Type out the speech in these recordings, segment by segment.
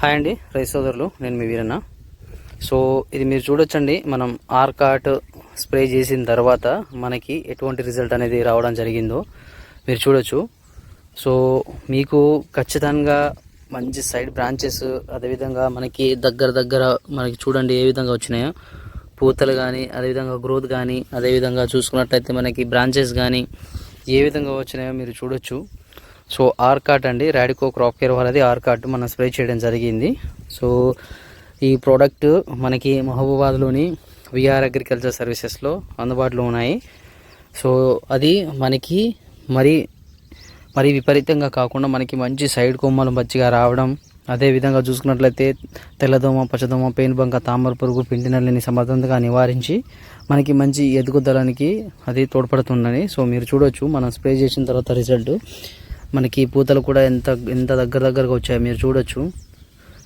Hi అండి రైతు సోదరులు. నేను మీ వీరన్న. సో ఇది మీరు చూడొచ్చండి మనం ఆర్కాట్ స్ప్రే చేసిన తర్వాత మనకి ఎటువంటి రిజల్ట్ అనేది రావడం జరిగిందో మీరు చూడొచ్చు. సో మీకు ఖచ్చితంగా మంచి సైడ్ బ్రాంచెస్ అదేవిధంగా మనకి దగ్గర దగ్గర మనకి చూడండి ఏ విధంగా వచ్చినాయో. పూతలు కానీ అదేవిధంగా గ్రోత్ కానీ అదేవిధంగా చూసుకున్నట్లయితే మనకి బ్రాంచెస్ కానీ ఏ విధంగా వచ్చినాయో మీరు చూడొచ్చు. సో ఆర్కాట్ అండి రాడికో క్రాప్ కేర్ వాళ్ళది ఆర్కాట్ మనం స్ప్రే చేయడం జరిగింది. సో ఈ ప్రోడక్ట్ మనకి మహబూబాద్లోని విఆర్ అగ్రికల్చర్ సర్వీసెస్లో అందుబాటులో ఉన్నాయి. సో అది మనకి మరి మరి విపరీతంగా కాకుండా మనకి మంచి సైడ్ కొమ్మలు మంచిగా రావడం అదే విధంగా చూసుకున్నట్లయితే తెల్లదోమ పచ్చదోమ పెయిన్ బంక తామర పురుగు పిండినల్ని సమర్థంగా నివారించి మనకి మంచి ఎదుగుదలనికి అది తోడ్పడుతుందని. సో మీరు చూడొచ్చు మనం స్ప్రే చేసిన తర్వాత రిజల్ట్ మనకి పూతలు కూడా ఎంత ఎంత దగ్గర దగ్గరగా వచ్చాయో మీరు చూడొచ్చు.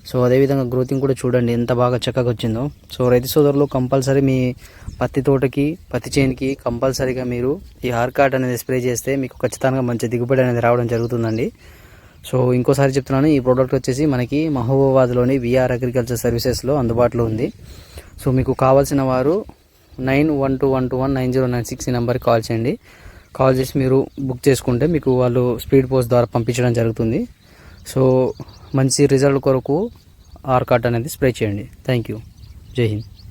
సో అదేవిధంగా గ్రోతింగ్ కూడా చూడండి ఎంత బాగా చక్కగా వచ్చిందో. సో రైతు సోదరులు కంపల్సరీ మీ పత్తి తోటకి పత్తి చేనుకి కంపల్సరీగా మీరు ఈ హార్కాట్ అనేది స్ప్రే చేస్తే మీకు ఖచ్చితంగా మంచి దిగుబడి అనేది రావడం జరుగుతుందండి. సో ఇంకోసారి చెప్తున్నాను ఈ ప్రోడక్ట్ వచ్చేసి మనకి మహబూబాబాద్లోని విఆర్ అగ్రికల్చర్ సర్వీసెస్లో అందుబాటులో ఉంది. సో మీకు కావాల్సిన వారు nine one two one two one nine zero nine six ఈ నెంబర్కి కాల్ చేయండి. కాల్ చేసి మీరు బుక్ చేసుకుంటే మీకు వాళ్ళు స్పీడ్ పోస్ట్ ద్వారా పంపించడం జరుగుతుంది. సో మంచి రిజల్ట్ కొరకు ఆర్ కార్ట్ అనేది స్ప్రే చేయండి. Thank you. జై హింద్.